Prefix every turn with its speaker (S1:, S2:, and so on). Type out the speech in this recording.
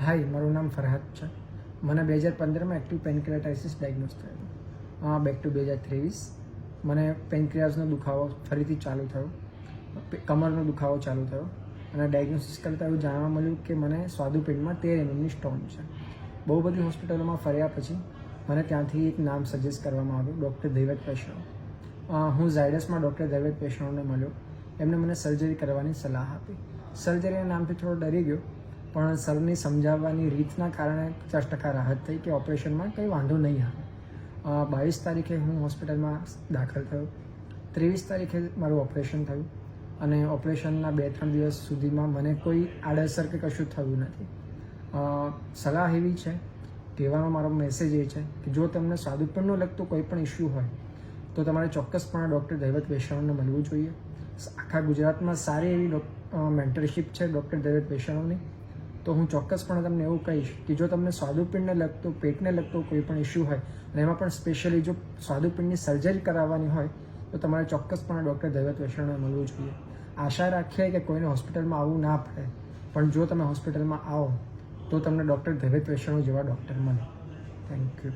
S1: હાય, મારું નામ ફરહાદ છે. મને બે હજાર પંદરમાં એક્ટિવ પેનક્રિયાટાઇસિસ ડાયગ્નોઝ થયેલું બેક ટુ બે હજાર ત્રેવીસ. મને પેનક્રિયાઝનો દુખાવો ફરીથી ચાલુ થયો. કમરનો દુખાવો ચાલુ થયો. અને ડાયગ્નોસિસ કરતાં એવું જાણવા મળ્યું કે મને સ્વાદુપિંડમાં તેર એમએમની સ્ટોન છે. બહુ બધી હોસ્પિટલોમાં ફર્યા પછી મને ત્યાંથી એક નામ સજેસ્ટ કરવામાં આવ્યું ડૉક્ટર દૈવત પેશરાવ હું ઝાયડસમાં ડૉક્ટર દૈવત પેશરાવને મળ્યો. એમણે મને સર્જરી કરવાની સલાહ આપી. સર્જરીના નામથી થોડો ડરી ગયો પણ સરની સમજાવવાની રીતના કારણે પચાસ ટકા રાહત થઈ કે ઓપરેશનમાં કંઈ વાંધો નહીં આવે. બાવીસ તારીખે હું હોસ્પિટલમાં દાખલ થયો. ત્રેવીસ તારીખે મારું ઓપરેશન થયું અને ઓપરેશનના બે ત્રણ દિવસ સુધીમાં મને કોઈ આડઅસર કે કશું થયું નથી. સલાહ એવી છે, કહેવાનો મારો મેસેજ એ છે કે જો તમને સ્વાદુપિંડનો લગતો કોઈ પણ ઇસ્યુ હોય, તો તમારે ચોક્કસપણે ડૉક્ટર દૈવત વૈષ્ણવને મળવું જોઈએ. આખા ગુજરાતમાં સારી એવી મેન્ટરશીપ છે ડૉક્ટર દૈવત પેશરાવની તો હું ચોક્કસપણે તમને એવું કહીશ કે જો તમને સ્વાદુપિંડને લગતો, પેટને લગતો કોઈ પણ ઇસ્યુ હોય અને એમાં પણ સ્પેશિયલી જો સ્વાદુપિંડની સર્જરી કરાવવાની હોય, તો તમારે ચોક્કસપણે ડૉક્ટર દૈવત વૈષ્ણવને મળવું જોઈએ. આશા રાખીએ કે કોઈને હોસ્પિટલમાં આવવું ના પડે. પણ જો તમે હોસ્પિટલમાં આવો, તો તમને ડૉક્ટર દૈવત વૈષ્ણવ જેવા ડૉક્ટર મળે. Thank you